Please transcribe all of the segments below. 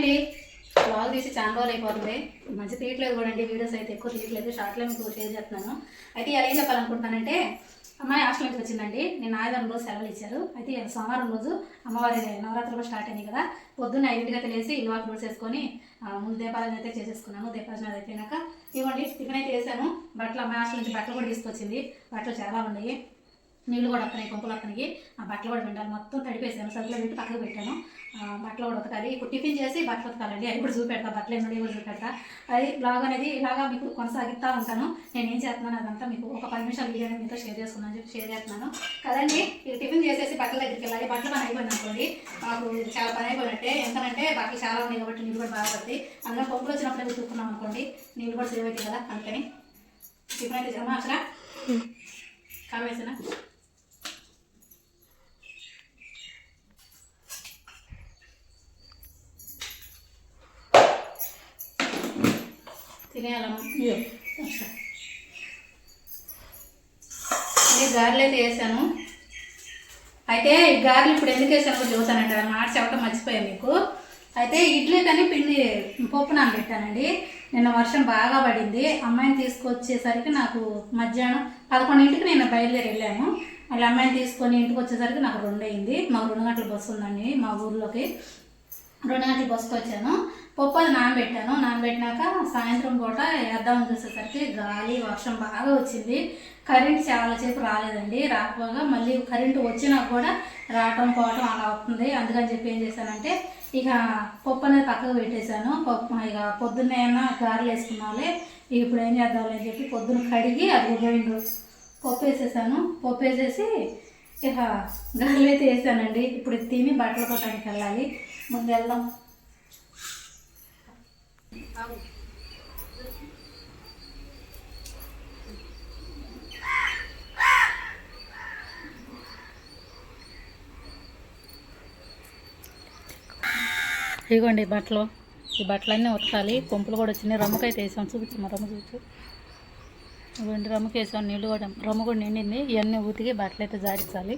అండి బ్లాగ్ తీసి చాలా రోజులు అయిపోతుంది. మంచి తీయట్లేదు కూడా అండి వీడియోస్ అయితే ఎక్కువ తీయట్లేదు. షార్ట్లో మీకు షేర్ చేస్తున్నాను. అయితే ఇలా ఏం చెప్పాలనుకుంటున్నానంటే అమ్మాయి హాస్టల్ నుంచి వచ్చిందండి. నేను ఆయుధం రోజు సెలవులు ఇచ్చారు. అయితే సోమవారం రోజు అమ్మవారి నవరాత్రులు స్టార్ట్ అయినాయి కదా. పొద్దున్న ఐదింటిగా తెలిసి ఇల్లు వాకి చేసుకొని ముందు దీపాలను అయితే చేసేసుకున్నాను దీపారాధన అయిపోయినాక ఇవ్వండి టిఫిన్ అయితే వేసాను బట్టలు అమ్మాయి హాస్టల్ నుంచి బట్టలు కూడా తీసుకొచ్చింది. బట్టలు చాలా ఉన్నాయి. నీళ్ళు కూడా వస్తున్నాయి కొంకులు వస్తున్నాయి. ఆ బట్టలు కూడా పెట్టాలి మొత్తం తడిపేసాను. సరుకులు పెట్టి పక్కకు పెట్టాను. బట్టలు కూడా ఉతకాలి. ఇప్పుడు టిఫిన్ చేసి బట్టలు ఉతకాలండి. అది కూడా చూపెడతా. బట్టలు ఏమన్నా కూడా చూపెడతా. అది బ్లాగ్ అనేది ఇలాగా మీకు కొనసాగిస్తూ ఉంటాను. నేను ఏం చేస్తున్నాను అదంతా మీకు ఒక పది నిమిషాలు వీడియో మీతో షేర్ చేసుకున్నాను చెప్పి షేర్ చేస్తున్నాను. కదండి ఇది టిఫిన్ చేసేసి బట్టల దగ్గరికి వెళ్ళాలి. బట్టలు పని అయిపోయింది అనుకోండి మాకు చాలా పని అయిపోయినట్టే. ఎందుకంటే బట్టలు చాలా ఉన్నాయి కాబట్టి నీళ్ళు కూడా బాగా పడతాయి. అందులో పంపులు వచ్చినప్పుడే ఉతుక్కున్నాం అనుకోండి నీళ్ళు కూడా సేవ్ అవుతాయి కదా అందుకని. టిఫిన్ అయితే జమా అక్కడ కావేసిన తినేయాలమ్మ ఇది గారెలు అయితే వేసాను. అయితే ఈ గారెలు ఇప్పుడు ఎందుకు వేసాను ఆ మాట చెప్పడం మర్చిపోయాను మీకు. అయితే ఇడ్లీ కానీ పిండి పప్పు నానబెట్టానండి నిన్న వర్షం బాగా పడింది. అమ్మాయిని తీసుకొచ్చేసరికి నాకు మధ్యాహ్నం పదకొండింటికి నేను బయలుదేరి వెళ్ళాను. మళ్ళీ అమ్మాయిని తీసుకొని ఇంటికి వచ్చేసరికి నాకు రెండు అయింది మాకు రెండు గంటల బస్సు ఉందండి మా ఊర్లోకి. రుణానికి గంటల వచ్చాను. పప్పు అది నానబెట్టాను నానబెట్టినాక సాయంత్రం పూట వేద్దామని చూసేసరికి గాలి వర్షం బాగా వచ్చింది. కరెంట్ చాలా సేపు రాలేదండి. రాకపోగా మళ్ళీ కరెంటు వచ్చినా కూడా రావటం పోవటం అలా అవుతుంది. అందుకని చెప్పి ఏం చేశానంటే ఇక పప్పు అనేది పక్కకు పెట్టేశాను. పప్పు ఇక పొద్దున్నే అయినా గారెలు వేసుకున్నాలే ఇప్పుడు ఏం చేద్దాం అని చెప్పి పొద్దున్న కడిగి అది ఉదయం పప్పు వేసేసాను. పప్పు వేసేసి ఇక గారెలు అయితే వేసానండి. ఇప్పుడు తిని బట్టలు కొట్టడానికి వెళ్ళాలి. ముందు వెళ్దాం. ఇదిగోండి బట్టలు. ఈ బట్టలన్నీ ఉతకాలి. కొంపులు కూడా వచ్చినాయి. రమ్మకైతే వేసాం. చూపించమ్మా రమ్మ చూపించు. ఇదిగోండి రమ్మకి నీళ్ళు కూడా రమ్మ కూడా నిండింది. ఇవన్నీ ఉతికి బట్టలు అయితే జాడించాలి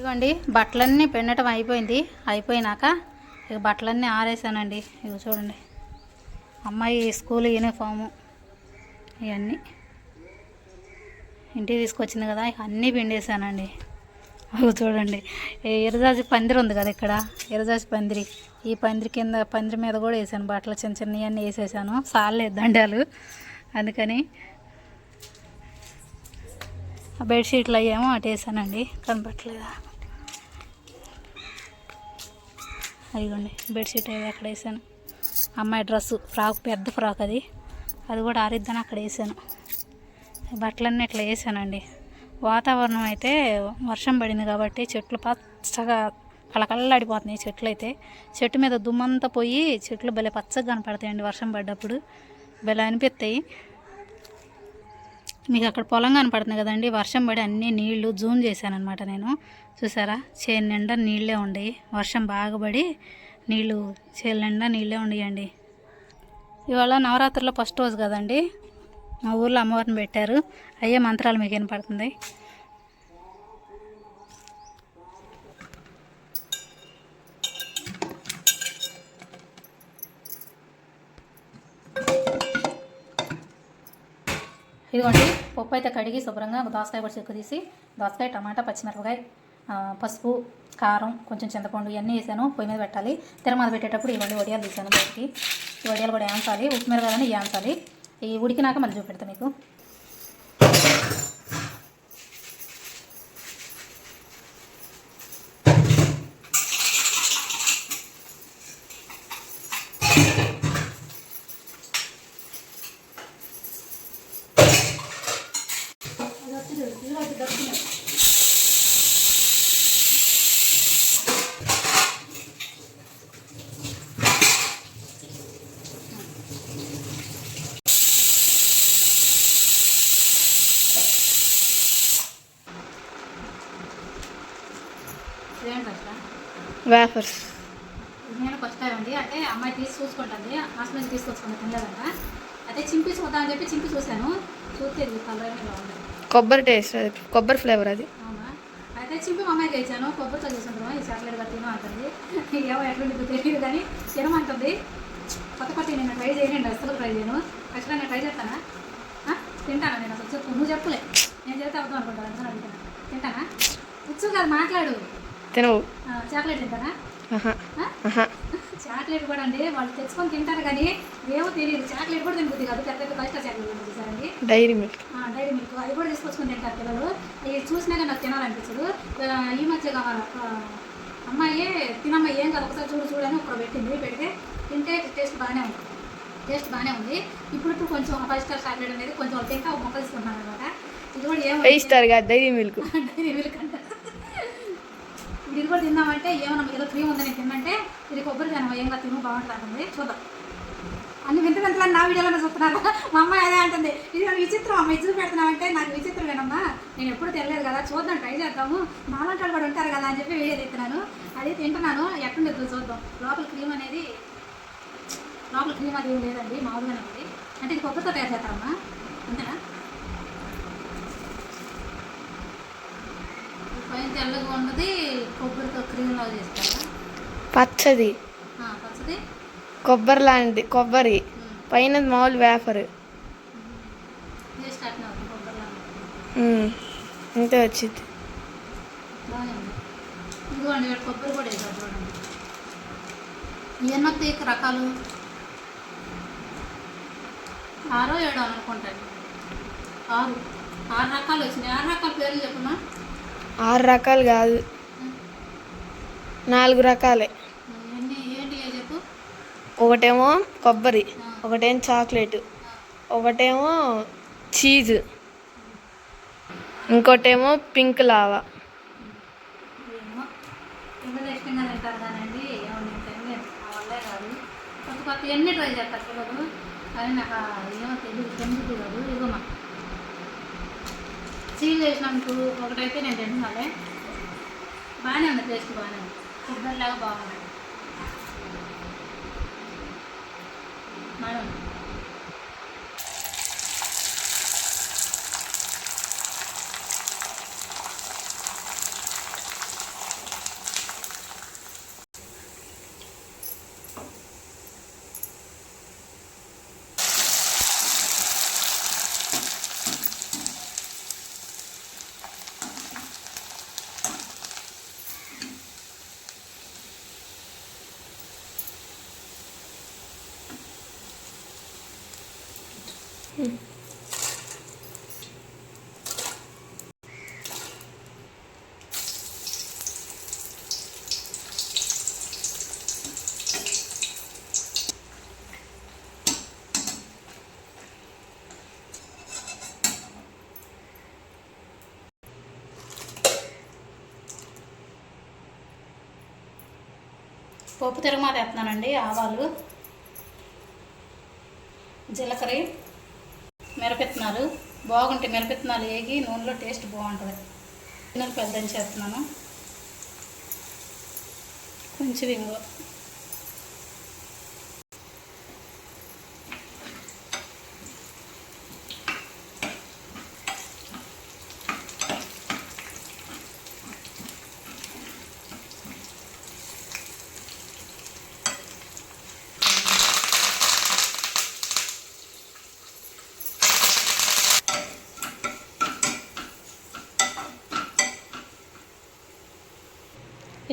ఇదిగోండి బట్టలన్నీ పెండటం అయిపోయింది. అయిపోయినాక ఇక బట్టలన్నీ ఆరేసానండి. ఇవి చూడండి అమ్మాయి స్కూల్ యూనిఫాము ఇవన్నీ ఇంటికి తీసుకొచ్చింది కదా ఇక అన్నీ పిండేసానండి. అవి చూడండి ఎరజాజి పందిరి ఉంది కదా ఇక్కడ ఎరజాజి పందిరి. ఈ పందిరి కింద పందిరి మీద కూడా వేసాను బట్టలు చిన్న చిన్నవన్నీ వేసేసాను. సాలేదు దండాలు అందుకని ఆ బెడ్షీట్లు అయ్యేమో అటు వేసానండి కనపట్లేదా అదిగోండి బెడ్షీట్ అవి అక్కడ వేసాను. అమ్మాయి డ్రెస్సు ఫ్రాక్ పెద్ద ఫ్రాక్ అది. అది కూడా ఆరిద్దని అక్కడ వేసాను. బట్టలన్నీ ఇట్లా వేసానండి. వాతావరణం అయితే వర్షం పడింది కాబట్టి చెట్లు పచ్చగా కలకల్లాడిపోతున్నాయి చెట్లు అయితే. చెట్టు మీద దుమ్మంతా పోయి చెట్లు భలే పచ్చగా కనపడతాయండి వర్షం పడ్డప్పుడు. భలే అనిపిస్తాయి. మీకు అక్కడ పొలం కనపడుతుంది కదండి. వర్షం పడి అన్ని నీళ్ళు జూమ్ చేశాను అనమాట నేను. చూసారా? చేను నిండా నీళ్ళే ఉండయి వర్షం బాగా పడి నీళ్ళు చేను నిండా నీళ్ళే ఉండేయండి. ఇవాళ నవరాత్రిలో ఫస్ట్ రోజు కదండి. మా ఊర్లో అమ్మవారిని పెట్టారు. అయ్యే మంత్రాలు మీకు వినపడుతుంది ఇదిగోండి పప్పు అయితే కడిగి శుభ్రంగా దోసకాయ కూడా చెక్కు తీసి దోసకాయ టమాటా పచ్చిమిరపకాయ పసుపు కారం కొంచెం చింతపండు ఇవన్నీ వేసాను. పొయ్యి మీద పెట్టాలి. తిరమాల పెట్టేటప్పుడు ఇవన్నీ వడియాలు తీసాను బయటికి. ఈ వడియాలు కూడా వేయించాలి ఉప్పు మిరగాలని వేయించాలి ఈ ఉడికినాక మళ్ళీ చూపెడతాను మీకు. వేఫర్స్ నేను ఫస్ట్ టైం అండి. అంటే అమ్మాయి తీసి చూసుకుంటుంది. హాస్టల్ నుంచి తీసుకొచ్చుకుంది తినలేదంట. అయితే చింపి చూద్దామని చెప్పి చింపి చూశాను. చూస్తే కలర్ ఉంది కొబ్బరి టేస్ట్ అది. కొబ్బరి ఫ్లేవర్ అది. అవునా? అయితే చింపి మా అమ్మాయికి ఇచ్చాను కొబ్బరితో చేసుకుంటాము ఈ చాక్లెట్గా తిను అంటుంది. ఏమో ఎట్లుంటుందో తెలియదు కానీ తినమంటుంది. కొత్త కొత్త నేను ట్రై చేయను అసలు ట్రై చేయను. ఖచ్చితంగా నేను ట్రై చేస్తానా? తింటానా నేను అసలు చెప్పు? నువ్వు చెప్పులే నేను చేస్తే అవుతాం అనుకుంటాను. అందుకని అడుగుతాను తింటానా? ఉచ్చు కాదు మాట్లాడు. తినవు. చాక్లెట్? ఆహా. చాక్లెట్ కూడా అండి వాళ్ళు తెచ్చుకొని తింటారు కానీ ఏమో తెలియదు. చాక్లెట్ కూడా తినబుద్ది కాదు. పెద్ద పెద్ద స్టార్ చాక్లెట్ ఉంటుంది సారండి డైరీ మిల్క్. Dairy Milk. అది కూడా తీసుకొచ్చుకొని తింటారు పిల్లలు. అవి చూసినాక నాకు తినాలనిపించదు ఈ మధ్య అమ్మాయి తినమ్మ ఏం కాదు ఒకసారి చూడు చూడని ఒకరు పెట్టింది. పెడితే తింటే టేస్ట్ బాగానే ఉంది. టేస్ట్ బాగానే ఉంది. ఇప్పుడు ఇప్పుడు కొంచెం ఫైవ్ స్టార్ చాక్లెట్ అనేది కొంచెం తింటే ఒక మొక్క తీసుకుంటున్నాను అనమాట ఇది కూడా ఏమో ఫైవ్ స్టార్ కాదు డైరీ మిల్క్. డైరీ మిల్క్ అంట ఇది కూడా తిందామంటే ఏమన్నా ఏదో క్రీమ్ ఉందని తిన్నంటే ఇది కొబ్బరి తినమా ఏం తిను బాగుంటుంది చూద్దాం. అన్ని వింత వింతలని నా వీడియోలోనే చూస్తున్నారు. మా అమ్మాయి అదే అంటుంది. ఇది నాకు విచిత్రం అమ్మ ఇచ్చి పెడుతున్నామంటే నాకు విచిత్రం వేనమ్మా నేను ఎప్పుడు తెలియదు కదా చూద్దాం ట్రై చేద్దాము. నాలాంటి వాళ్ళు కూడా ఉంటారు కదా అని చెప్పి వీడియో తీస్తున్నాను. అది తింటున్నాను. ఎట్లుండదు చూద్దాం. లోపల క్రీమ్ అనేది లోపల క్రీమ్ అది లేదండి మామూలుగానే ఉంది. అంటే ఇది కొబ్బరితో తయారు చేస్తారమ్మా. అంతేనా పైన తెల్లగా ఉన్నది కొబ్బరితో క్రీమ్ లాగా చేస్తారా? పచ్చది. పచ్చది? కొబ్బరి లాంటిది కొబ్బరి. పైన మామూలు వేఫర్ అంతే వచ్చింది. ఇదిగోండి కొబ్బరి కూడా వేసారు చూడండి. ఎన్నో తీక రకాలు. ఆరో ఏడో అనుకుంటాను. ఆరు. ఆరు రకాలు వచ్చినాయి. ఆరు రకాల పేర్లు చెప్పమా ఆరు రకాలు కాదు. నాలుగు రకాలే. ఒకటేమో కొబ్బరి ఒకటేమో చాక్లెట్ ఒకటేమో చీజ్ ఇంకోటేమో పింక్ లావా. ఎన్ని ట్రై చేస్తారు కానీ నాకు ఏమో తెలియదు. తినబుద్ధి కాదు ఇదిగోమా చేసినాం టూ ఒకటైతే నేను తింటున్నాలే బాగానే ఉంది టేస్ట్ బాగానే ఉంది. కొబ్బరిలాగా బాగుంది. బాగానే ఉంది. పప్పు తిరగమాత వేస్తున్నానండి ఆవాలు జీలకర్ర మిరపెత్తనాలు. బాగుంటాయి మిరపెత్తనాలు వేగి నూనెలో టేస్ట్ బాగుంటుంది. గిన్నెలు పెద్ద చేస్తున్నాను. కొంచెం ఇంగు.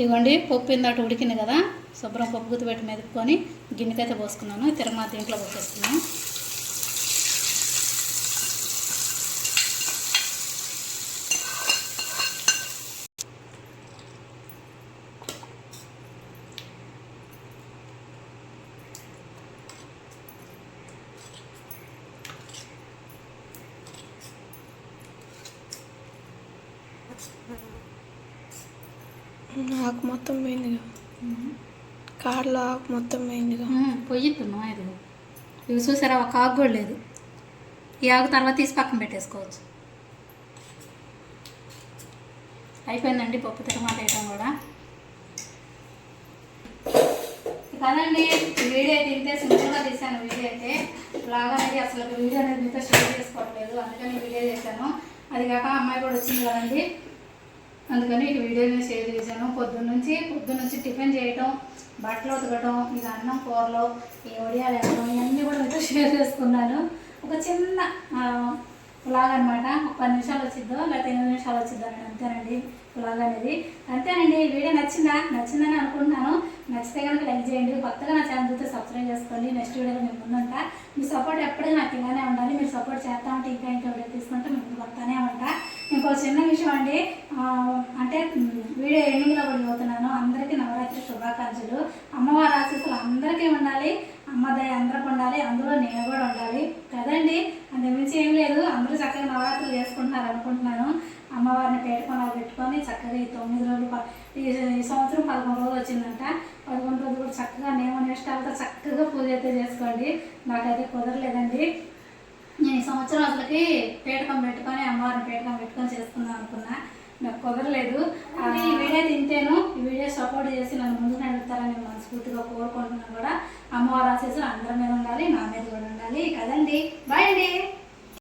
ఇవ్వండి పప్పు ఇందాక ఉడికింది కదా శుభ్రం పప్పు గుత్తి పెట్టి మెదుపుకొని గిన్నెకైతే పోసుకున్నాను తిరమా దీంట్లో పోసేస్తున్నాను. ఆకు మొత్తం పోయిందిగా కాడలో ఆకు మొత్తం పోయిందిగా పొయ్యిస్తున్నాం ఇది ఇవి చూసారా ఒక ఆకు కూడా లేదు. ఈ ఆకు తర్వాత తీసి పక్కన పెట్టేసుకోవచ్చు. అయిపోయిందండి పప్పు తిరమాట వేయడం కూడా. కదండి వీడియో అయితే ఇంతే సింపుల్గా తీసాను వీడియో అయితే. లాగా అనేది అసలు వీడియో అనేది మీతో షేర్ చేసుకోవట్లేదు. అందుకని వీడియో చేశాను. అది కాక అమ్మాయి కూడా వచ్చింది కదండి. అందుకని ఈ వీడియోని షేర్ చేశాను. పొద్దున్న నుంచి పొద్దున్న నుంచి టిఫిన్ చేయటం బట్టలు ఉతకటం ఇక అన్నం కూరలు ఈ ఒడియాలు వేయడం ఇవన్నీ కూడా మీతో షేర్ చేసుకున్నాను. ఒక చిన్న పులాగ్ అనమాట ఒక పది నిమిషాలు వచ్చిద్దో లేకపోతే ఎనిమిది నిమిషాలు వచ్చిద్దో అంతేనండి పులాగ్ అనేది. అంతేనండి ఈ వీడియో నచ్చిందా? నచ్చిందని అనుకుంటున్నాను. నచ్చితే కనుక లైక్ చేయండి. కొత్తగా నా ఛానల్ చూస్తే సబ్స్క్రైబ్ చేసుకోండి. నెక్స్ట్ వీడియోలో నేను ముందుంటా. మీ సపోర్ట్ ఎప్పుడూ నాకు ఇలానే ఉండాలి. మీరు సపోర్ట్ చేస్తా ఉంటే ఇంకా ఇంకా వీడియో తీసుకుంటే మేము వస్తానే ఉంటా ఇంకో చిన్న విషయం అండి. అంటే వీడియో ఎండింగ్లో కూడా చదువుతున్నాను అందరికీ నవరాత్రి శుభాకాంక్షలు. అమ్మవారి ఆశీస్సులు అందరికీ ఉండాలి. అమ్మ దయ అందరికి ఉండాలి. అందులో నేను కూడా ఉండాలి. కదండి? అంతకుమించి ఏం లేదు. అందరూ చక్కగా నవరాత్రులు చేసుకుంటున్నారు అనుకుంటున్నాను. అమ్మవారిని పేటకొనాలు పెట్టుకొని చక్కగా ఈ తొమ్మిది రోజులు ప- ఈ సంవత్సరం పదకొండు రోజులు వచ్చిందంట. పదకొండు రోజులు కూడా చక్కగా నియమ నిష్టాలతో చక్కగా పూజ అయితే చేసుకోండి. నాకైతే కుదరలేదండి. సంవత్సరం అసలుకి పేటకం పెట్టుకొని అమ్మవారిని పేటకం పెట్టుకొని చేసుకుందాం అనుకున్నా. నాకు కుదరలేదు. అది ఈ వీడియో తింటేను ఈ వీడియో సపోర్ట్ చేసి నన్ను ముందుకు నడుపుతారని నేను మనస్ఫూర్తిగా కోరుకుంటున్నాను కూడా. అమ్మవారి ఆశీస్సులు అందరి మీద ఉండాలి నా మీద కూడా ఉండాలి. కదండి. బాయ్ అండి.